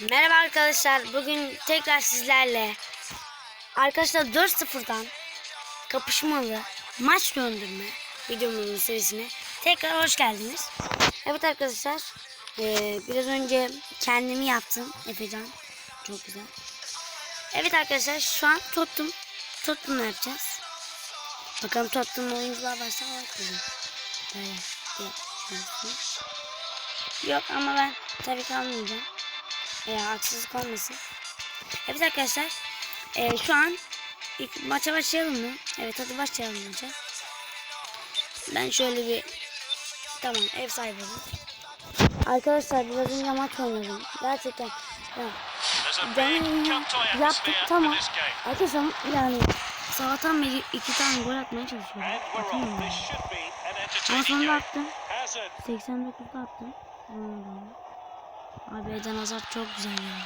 Merhaba arkadaşlar. Bugün tekrar sizlerle arkadaşlar 4-0'dan kapışmalı maç döndürme videomuzun serisine tekrar hoş geldiniz. Evet arkadaşlar eee, biraz önce kendimi yaptım Efecan. Çok güzel. Evet arkadaşlar şu an tuttum. Tuttum yapacağız. Bakalım tuttum oyuncular varsa bakalım. Böyle. bir- Yok ama ben tabii ki almayacağım. E, haksızlık olmasın. Evet arkadaşlar. e, şu an ilk maça başlayalım mı? Evet hadi başlayalım maça. Ben şöyle bir tamam ev sahibi. Arkadaşlar biraz önce maç oynadım. Gerçekten ya, cuptoy yaptık tamam. Arkadaşlar yani sabahtan beri iki tane gol atmaya çalışıyorum. Atamıyorum. Ama sonunda attım. Hazard. 89'da attım. Hmm. Abi Eden Hazard çok güzel ya.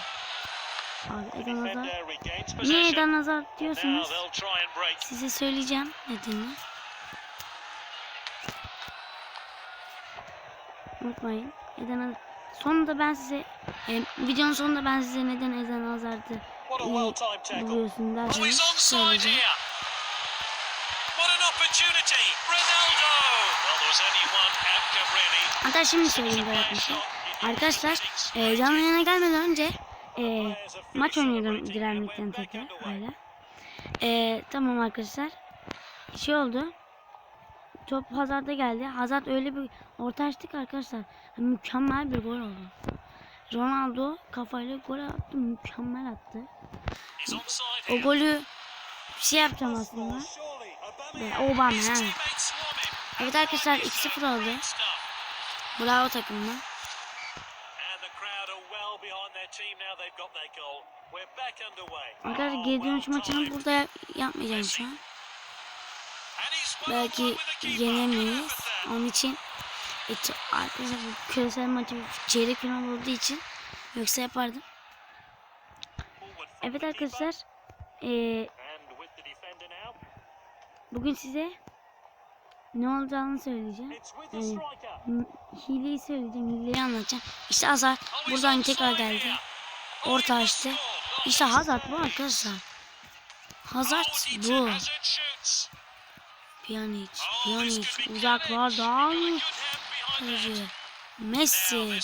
Abi Eden Hazard. Niye. Eden Hazard diyorsunuz? Size söyleyeceğim nedenini. Unutmayın. Eden. Sonunda ben size e, videonun sonunda ben size neden Eden Hazard'ı iyi buluyorsun Oh, derseniz söyleyeceğim. Hatta şimdi söyleyeyim gol atmışı. Arkadaşlar e, canlı yayına gelmeden önce e, maç oynuyordum Direnlik'ten tekrar böyle. E, tamam arkadaşlar. Şey oldu. Top Hazard'a geldi. Hazard öyle bir orta açtık arkadaşlar. Mükemmel bir gol oldu. Ronaldo kafayla gol attı. Mükemmel attı. O golü şey yapacağım aslında. Ve. Obama. Evet arkadaşlar 2-0 oldu. Bravo takımına. Oh, geri dönüş maçını burada yap- yapmayacağım şu an. Belki yenemeyiz. Onun için e, arkadaşlar bu küresel maçı çeyrek final olduğu için yoksa yapardım. Evet arkadaşlar e, now. bugün size ne olacağını söyleyeceğim. M- hileyi söyleyeceğim, hileyi anlatacağım. İşte he's buradan tekrar geldi. Orta açtı. İşte Hazard bu arkadaşlar. Hazard bu. Pjanic, Pjanic uzaklardan Messi.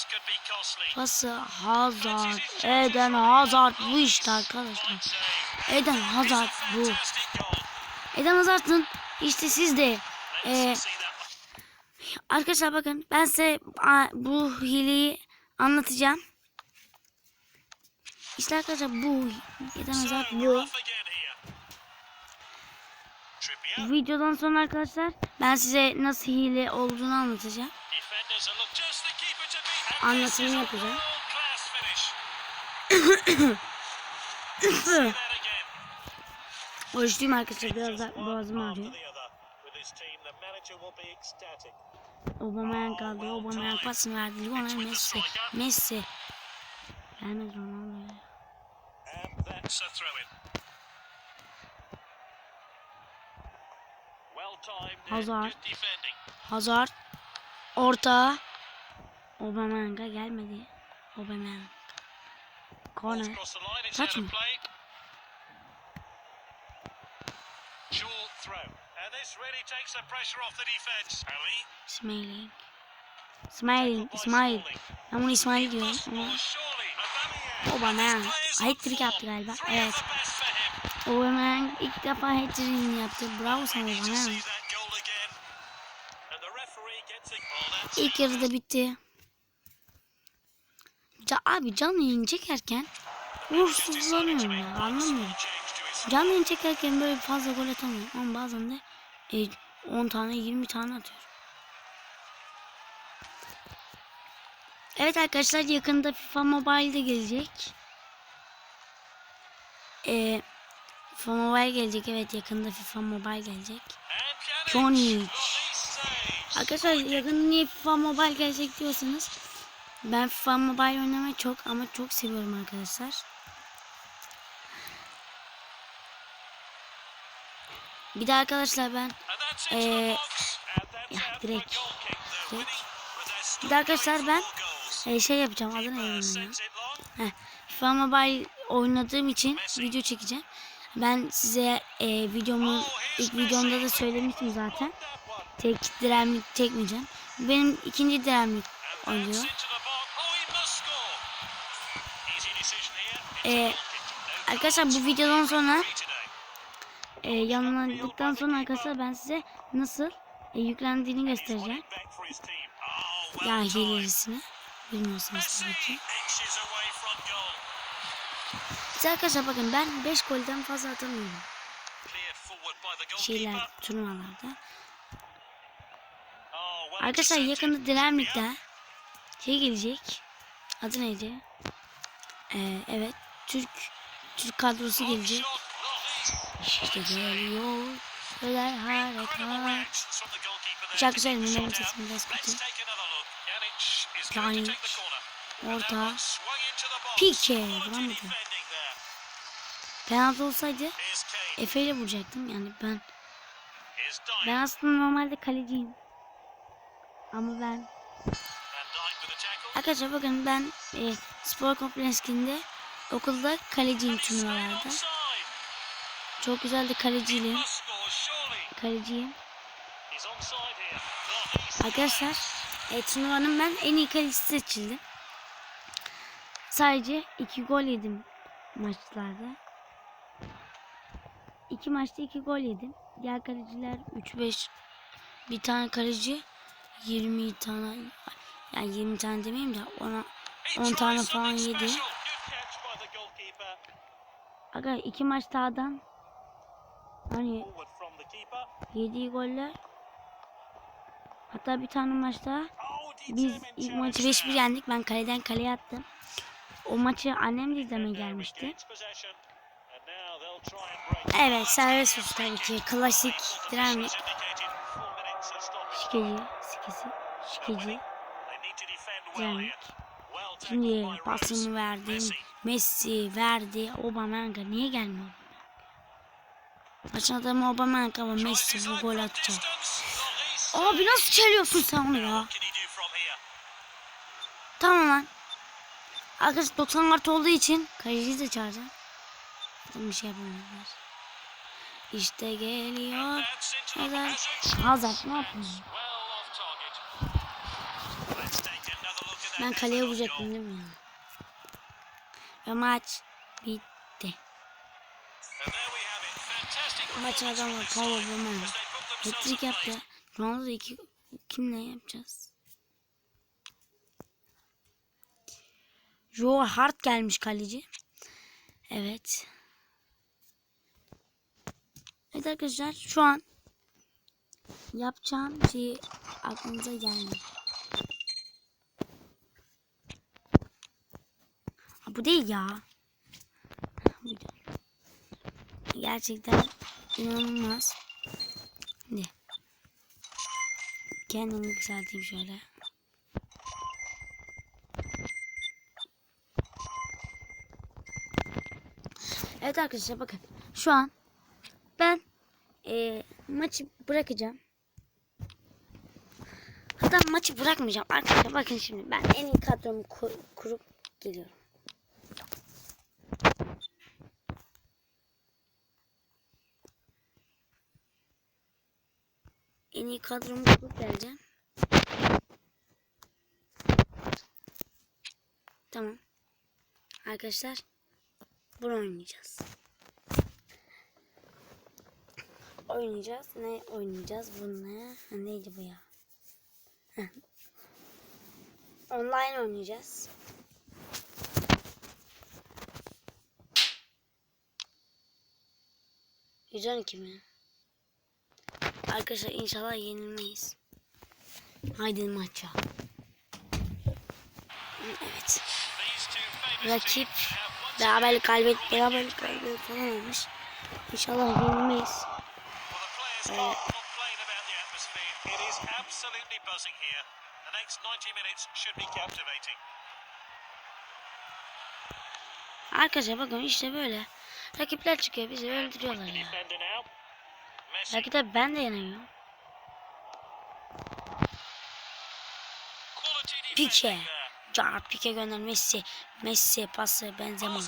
Pası Hazard. Eden Hazard bu işte arkadaşlar. Eden Hazard bu. Eden Hazard'ın işte siz de e, arkadaşlar bakın ben size bu hileyi anlatacağım. İşte arkadaşlar bu Hazard So, bu. Videodan sonra arkadaşlar ben size nasıl hile olduğunu anlatacağım. Anlatımını yapacağım. Oruçluyum arkadaşlar biraz da boğazım ağrıyor. ecstatic. Aubameyang kaldı. Aubameyang pasını verdi. Lionel Messi. Messi. Gelmez Ronaldo. That's a throw-in. Well timed. Hazard. Good defending. Hazard. Orta. Aubameyang'a gelmedi. Ball's Corner. It's of play. Short throw. And this really takes the pressure off the defence. Ali. Smiling. Smiling. İsmail. Ben bunu İsmail diyorum ama on Hat-trick yaptı galiba. Evet. Aubameyang ilk defa hat-trick'ini yaptı. Bravo sana that's İlk yarıda bitti. Ca abi canlı yayın çekerken uğursuzlanıyorum ya anlamıyorum. Canlı yayın çekerken böyle fazla gol atamıyorum ama bazen de e, 10 tane 20 tane atıyorum. Evet arkadaşlar yakında FIFA Mobile de gelecek. E, FIFA Mobile gelecek evet yakında FIFA Mobile gelecek. Oh, saves. Arkadaşlar yakında niye FIFA Mobile gelecek diyorsanız ben FIFA Mobile oynamayı çok ama çok seviyorum arkadaşlar. Bir de arkadaşlar ben Ee, ya direkt direkt bir de arkadaşlar ben. E, şey yapacağım sends it long. Heh, FIFA oynadığım için video çekeceğim. Ben size e, videomun ilk videomda da söylemiştim zaten. Tek direnlik çekmeyeceğim. Benim ikinci direnlik oynuyor. Ee, arkadaşlar bu videodan sonra e, yanıldıktan sonra arkadaşlar ben size nasıl e, yüklendiğini göstereceğim. Ya hilelisini. Bilmiyorsunuz tabii ki. Arkadaşlar bakın ben 5 golden fazla atamıyorum. Şeyler turnuvalarda. Arkadaşlar yakında Direnlik'te şey gelecek. Adı neydi? Ee, evet. Türk Türk kadrosu gelecek. İşte geliyor. Öler harekat. Şarkı söyleyeyim benim sesim biraz kötü. Pjanic. Orta. Pique. Vuramadı. Penaltı olsaydı Efe ile vuracaktım. Yani ben ben aslında normalde kaleciyim. Ama ben Arkadaşlar bakın ben e, spor komplekskinde okulda kaleciyim turnuvalarda. Çok güzel de kaleciyim. Kaleciyim. Arkadaşlar e, turnuvanın ben en iyi kalecisi seçildim. Sadece iki gol yedim maçlarda. İki maçta iki gol yedim. Diğer kaleciler 3-5 bir tane kaleci 20 tane yani 20 tane demeyeyim de ona 10 tane falan yedi. Aga iki maç sağdan hani yediği goller hatta bir tane maçta biz ilk maçı 5-1 yendik. Ben kaleden kaleye attım. O maçı annem de izlemeye gelmişti. Evet serbest vuruş tabii ki. Klasik direnlik. Şikeci. Sikesi. Şikeci. Direnlik. Şimdi pasını verdim. Messi verdi. Aubameyang niye gelmiyor? Maçın adamı Aubameyang ama Messi bu gol atacak. Abi nasıl çeliyorsun sen onu ya? Tamam lan. Arkadaş 90 artı olduğu için kaleciyi de çağıracağım. Zaten bir şey yapamıyorlar. İşte geliyor. Hazard. Hazard ne yapıyorsun? Ben kaleye vuracaktım değil mi ya? Ve maç bitti. Maçın adamı Paul Bowman. Hat-trick yaptı. Ronaldo iki kimle yapacağız? Joe Hart gelmiş kaleci. Evet. Evet arkadaşlar şu an yapacağım şey aklınıza gelmiyor. Ha, bu değil ya. Gerçekten inanılmaz. Ne? Kendimi yükselteyim şöyle. Evet arkadaşlar bakın. Şu an ben e, maçı bırakacağım. Hatta maçı bırakmayacağım. Arkadaşlar bakın şimdi ben en iyi kadromu kur, kurup geliyorum. En iyi kadromu kurup geleceğim. Tamam. Arkadaşlar bunu oynayacağız. Oynayacağız. Ne oynayacağız bununla? Ha, neydi bu ya? Online oynayacağız. Yüzden iki mi? Arkadaşlar inşallah yenilmeyiz. Haydi maça. Evet. Rakip beraberlik kaybet, beraberlik kaybet falan olmuş. İnşallah yenilmeyiz. Well, the players can't complain about the atmosphere. It is absolutely buzzing here. The next 90 minutes should be captivating. Arkadaşlar bakın işte böyle. Rakipler çıkıyor bizi öldürüyorlar ya. Messi. Rakipler ben de defending there. Car Pique gönder Messi. Messi pası Benzema.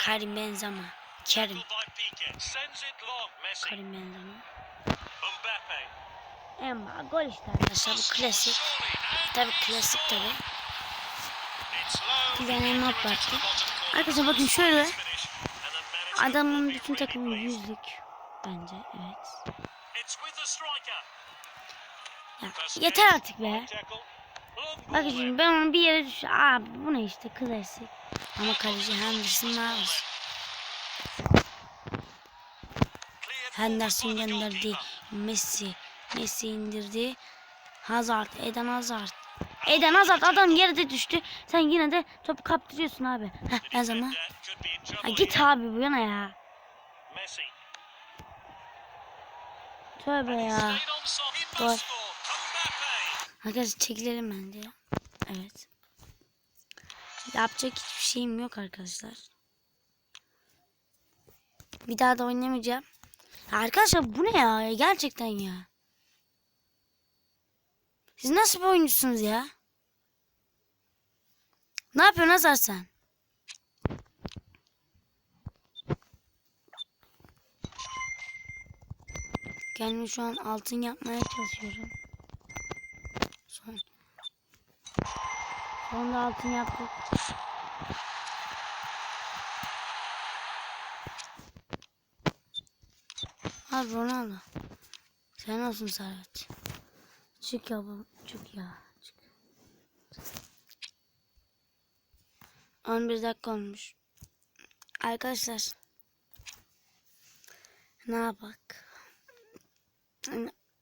Karim Benzema. Kerim. Karim Benzema. Emma gol işte arkadaşlar bu klasik. And Tabi klasik tabi. Bir tane bottom corner. Arkadaşlar bakın şöyle. Adamın bütün takımı yüzlük. Bence evet. Ya, yeter artık be. Bakın şimdi ben onu bir yere düş... Abi bu ne işte klasik. Ama kaleci Henderson var. Henderson gönderdi. Messi. Messi indirdi. Hazard. Eden Hazard. Eden Hazard adam yerde düştü. Sen yine de topu kaptırıyorsun abi. Heh trouble git abi bu yana ya. Messi. Tövbe ya. Gol. Arkadaşlar çekilelim bence ya. Evet. Yapacak hiçbir şeyim yok arkadaşlar. Bir daha da oynamayacağım. Ya Arkadaşlar bu ne ya? Gerçekten ya. Siz nasıl bir oyuncusunuz ya? Ne yapıyorsun Hazar sen? Kendimi şu an altın yapmaya çalışıyorum. Son. Sonunda altın yaptık. Al Ronaldo. Sen olsun Serhat. Çık ya bu. Çık ya. Çık. 11 dakika olmuş. Arkadaşlar. Ne yapak?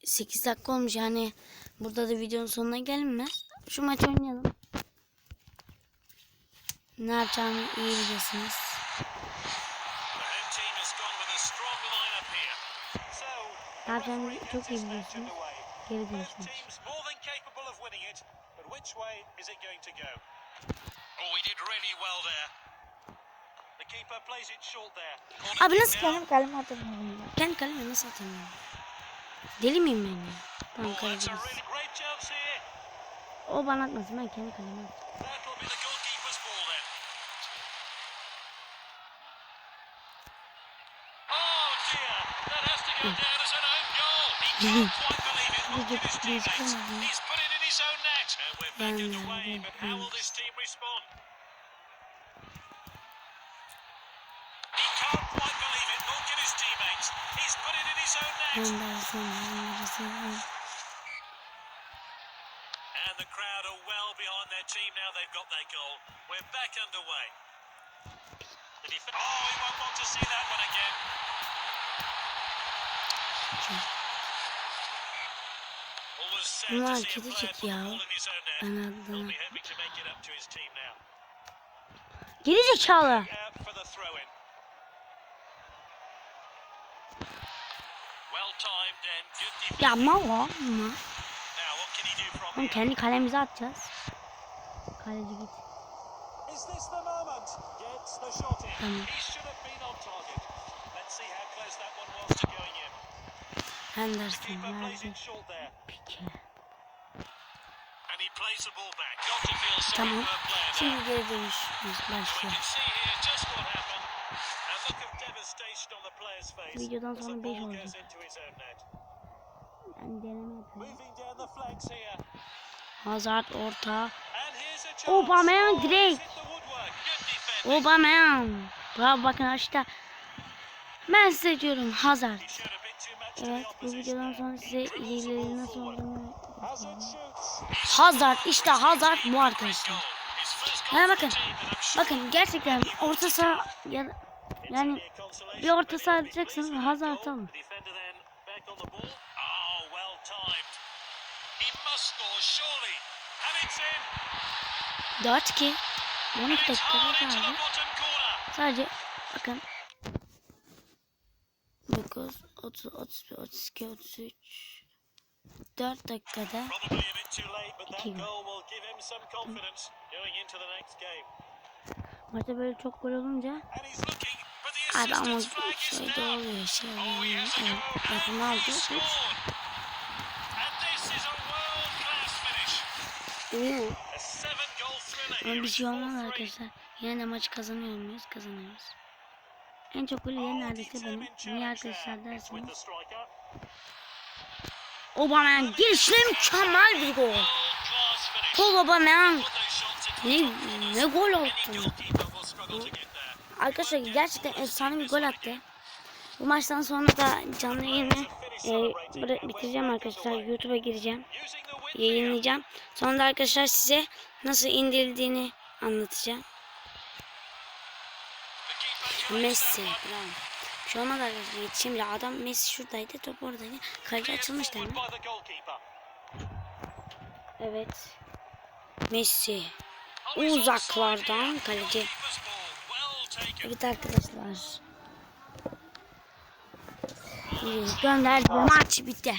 8 dakika olmuş yani burada da videonun sonuna gelinmez. Şu maçı oynayalım. Ne yapacağımı iyi. So, Ne yapacağımı çok iyi biliyorsunuz. Geri Both dönüş maçı. teams more than capable of winning it, but which way is it going to go? He did really well there. The keeper plays it short there. Corner Abi nasıl kendi kalemi atamıyorum? Kendi kalemi nasıl atamıyorum? Deli miyim ben ya? Tamam Oh, here. O bana atmasın ben kendi kalemi atayım. That'll be the in his own net. Henderson, Henderson. And the crowd are well behind their team now they've got their goal. We're back underway. The def- oh, he won't want to see that one again. Always sad Bunlar to see a player put the ball in his own net. He'll be hoping to make it up to his team now. Geri zekalı. Out for the throw-in. Ya mal o. Oğlum kendi kalemize atacağız. Kaleci git. Tamam. Henderson there. Pike. Tamam. Şimdi geri dönüş We başlıyor. Videodan sonra beş ball olacak. Ben deneme yapıyorum. Moving down the flanks here. Hazard orta. Aubameyang Oh, direkt. Aubameyang. Bravo bakın işte. Ben size diyorum Hazard. Evet bu videodan sonra size iyileri nasıl olduğunu Hazard işte Hazard bu arkadaşlar. Yani bakın bakın gerçekten orta saha ya, yani bir orta saha be atacaksınız pleased with Hazard that goal. alın. 4 ki. 12 dakikada sadece sadece bakın. 9 30 31 32 33 4 dakikada 2 Maçta böyle çok gol olunca Abi ama şey de oluyor şey oluyor. yani lafını aldı. Evet ama bir şey olmaz arkadaşlar. Yine de maçı kazanıyor muyuz? Kazanıyoruz. En çok golü yiyen neredeyse benim. Niye arkadaşlar derseniz. Aubameyang girişle mükemmel bir gol. Paul Aubameyang ne, ne gol attı. Arkadaşlar gerçekten efsane bir gol attı. Bu maçtan sonra da canlı yayını e, bitireceğim arkadaşlar. YouTube'a gireceğim. Yayınlayacağım. Sonra da arkadaşlar size nasıl indirildiğini anlatacağım. Messi. Bravo. Şey olmadı arkadaşlar. Yetişeyim bile. Adam Messi şuradaydı. Top oradaydı. Kaleci açılmış değil mi? Evet. Messi. Uzaklardan kaleci. Evet arkadaşlar. Gönderdi. Maç bitti.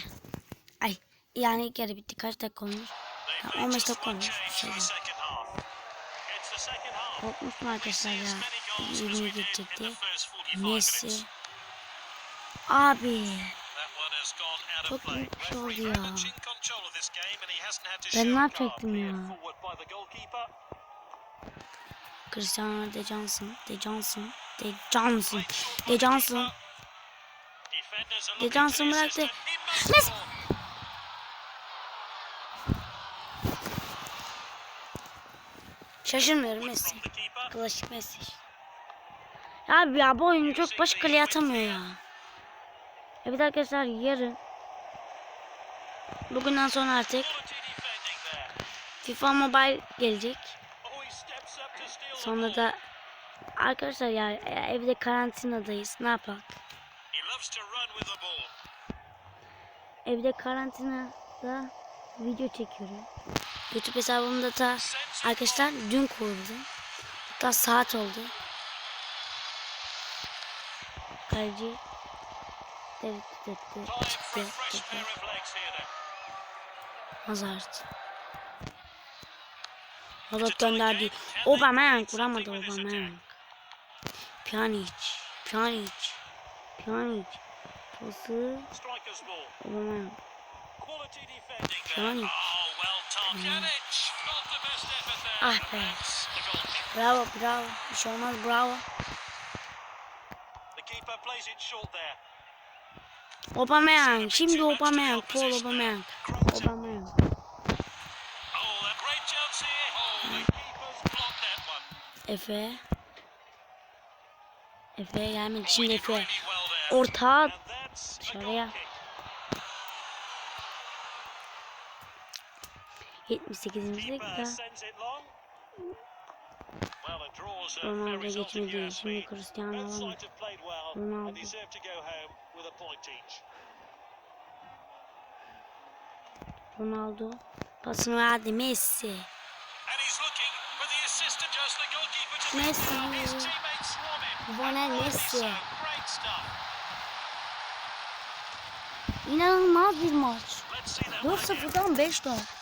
Ay yani yarı bitti. Kaç dakika olmuş? Ha, 15 dakika olmuş. Korkmuştum arkadaşlar ya. 20 gidecek diye. Messi. Abi. Çok bir şey oldu ya. Ben ne yapacaktım ya? Cristiano De Johnson. De Johnson. De Johnson. De Johnson. De Johnson bıraktı. Messi. Şaşırmıyorum Messi. Klasik Messi. Abi ya bu oyunu çok baş kaleye atamıyor ya. Evet arkadaşlar yarın bugünden sonra artık FIFA Mobile gelecek. Sonra da arkadaşlar ya e, evde karantinadayız. Ne yapalım? Evde karantinada video çekiyorum. YouTube hesabımda da arkadaşlar dün kurdum. Hatta saat oldu. Kaleci Evet, çıktı, çıktı, çıktı. Hazard. Hazard gönderdi. Aubameyang vuramadı Aubameyang. Pjanic, Pjanic, Pjanic. Pası Aubameyang. Pjanic. Ah be. Bravo, bravo. Bir şey olmaz, bravo. Aubameyang. Şimdi Aubameyang. Paul Aubameyang. Aubameyang. Efe. Efe gelmedi. Şimdi Efe. Orta dışarıya. 78. dakika. Ronaldo geçmedi. Şimdi Cristiano Ronaldo. Ronaldo. Pasını verdi Messi. Messi. Lionel Messi. İnanılmaz bir maç. 4-0'dan 5-4.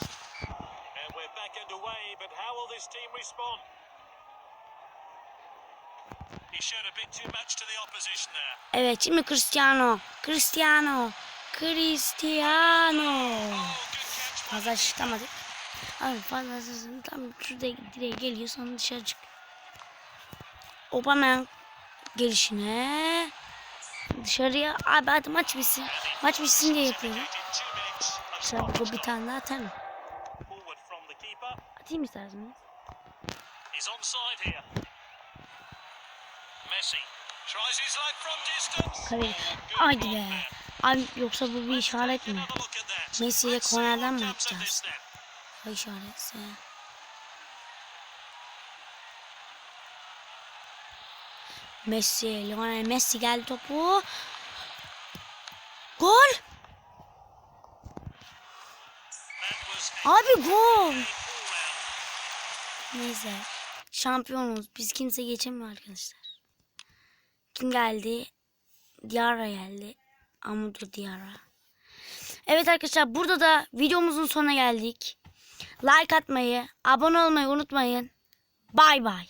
Evet şimdi Cristiano. Cristiano. Cristiano. Fazla şıklamadık. Abi fazlasını tam şurada direğe geliyor sonra dışarı çık. Aubameyang gelişine dışarıya abi hadi maç bitsin. Maç bitsin diye yapıyorum. Dışarı bu bir tane daha atarım. Atayım isterseniz. He's Kale. Haydi be. Abi yoksa bu bir işaret mi? Messi ile atacağız? this then. O işaretse. Messi, Lionel Messi geldi topu. Gol! Abi gol! Neyse. Şampiyonuz. Biz kimse geçemiyor arkadaşlar. Kim geldi? Diarra geldi. Amudu Diarra. Evet arkadaşlar burada da videomuzun sonuna geldik. Like atmayı, abone olmayı unutmayın. Bay bay.